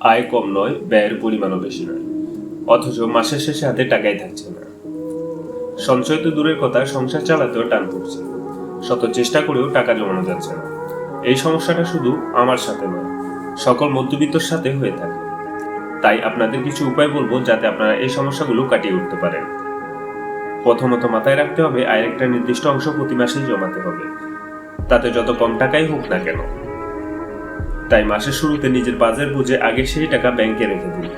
আয় কম নয়, ব্যয়ের পরিমাণও বেশি নয়। অথচ মাসের শেষে হাতে টাকাই থাকছে না। সঞ্চয় তো দূরের কথা, সংসার চালাতেও টান পড়ছে। শত চেষ্টা করেও টাকা জমানো যাচ্ছে না। এই সমস্যাটা শুধু আমার সাথে নয়, সকল মধ্যবিত্তর সাথে হয়ে থাকে। তাই আপনাদের কিছু উপায় বলব যাতে আপনারা এই সমস্যাগুলো কাটিয়ে উঠতে পারেন। প্রথমত মাথায় রাখতে হবে, আয়ের একটা নির্দিষ্ট অংশ প্রতি মাসেই জমাতে হবে। তাতে যত কম টাকাই হোক না কেন তাই মাসের শুরুতে নিজের বাজেট বুঝে আগে সেই টাকা ব্যাংকে রেখে দিন।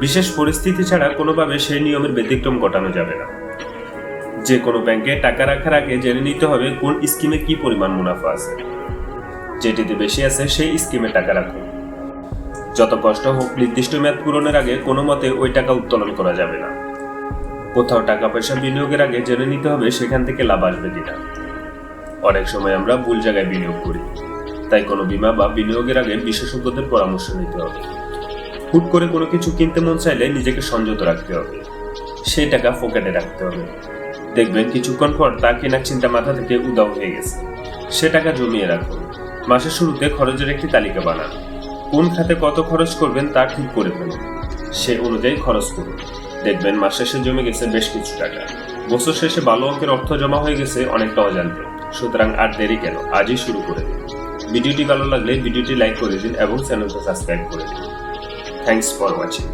বিশেষ পরিস্থিতি ছাড়া কোনোভাবে সেই নিয়মের ব্যতিক্রম ঘটানো যাবে না। যে কোনো ব্যাংকে টাকা রাখার আগে জেনে নিতে হবে কোন স্কিমে কি পরিমাণ মুনাফা আছে। যেটিতে বেশি আছে সেই স্কিমে টাকা রাখুন। যত কষ্ট হোক, নির্দিষ্ট মেয়াদ পূরণের আগে কোনো মতে ওই টাকা উত্তোলন করা যাবে না। কোথাও টাকা পয়সা বিনিয়োগের আগে জেনে নিতে হবে সেখান থেকে লাভ আসবে কিনা। অনেক সময় আমরা ভুল জায়গায় বিনিয়োগ করি। তাই কোনো বিমা বা বিনিয়োগের আগে বিশেষজ্ঞদের পরামর্শ নিতে হবে। হুট করে কোনো কিছু কিনতে মন চাইলে নিজেকে সংযত রাখতে হবে। সেই টাকা পকেটে রাখতে হবে। দেখবেন কিছুক্ষণ পর তা কেনার চিন্তা মাথা থেকে উদাও হয়ে গেছে। সে টাকা জমিয়ে রাখুন। মাসের শুরুতে খরচের একটি তালিকা বানান। কোন খাতে কত খরচ করবেন তা ঠিক করে ফেলুন। সে অনুযায়ী খরচ করুন। দেখবেন মাস শেষে জমে গেছে বেশ কিছু টাকা। বছর শেষে ভালো অঙ্কের অর্থ জমা হয়ে গেছে অনেকটা অজান্তে। সুতরাং আর দেরি কেন? আজই শুরু করে দিন। ভিডিওটি ভালো লাগলে ভিডিওটি লাইক করে দিন এবং চ্যানেলটা সাবস্ক্রাইব করে দিন। Thanks for watching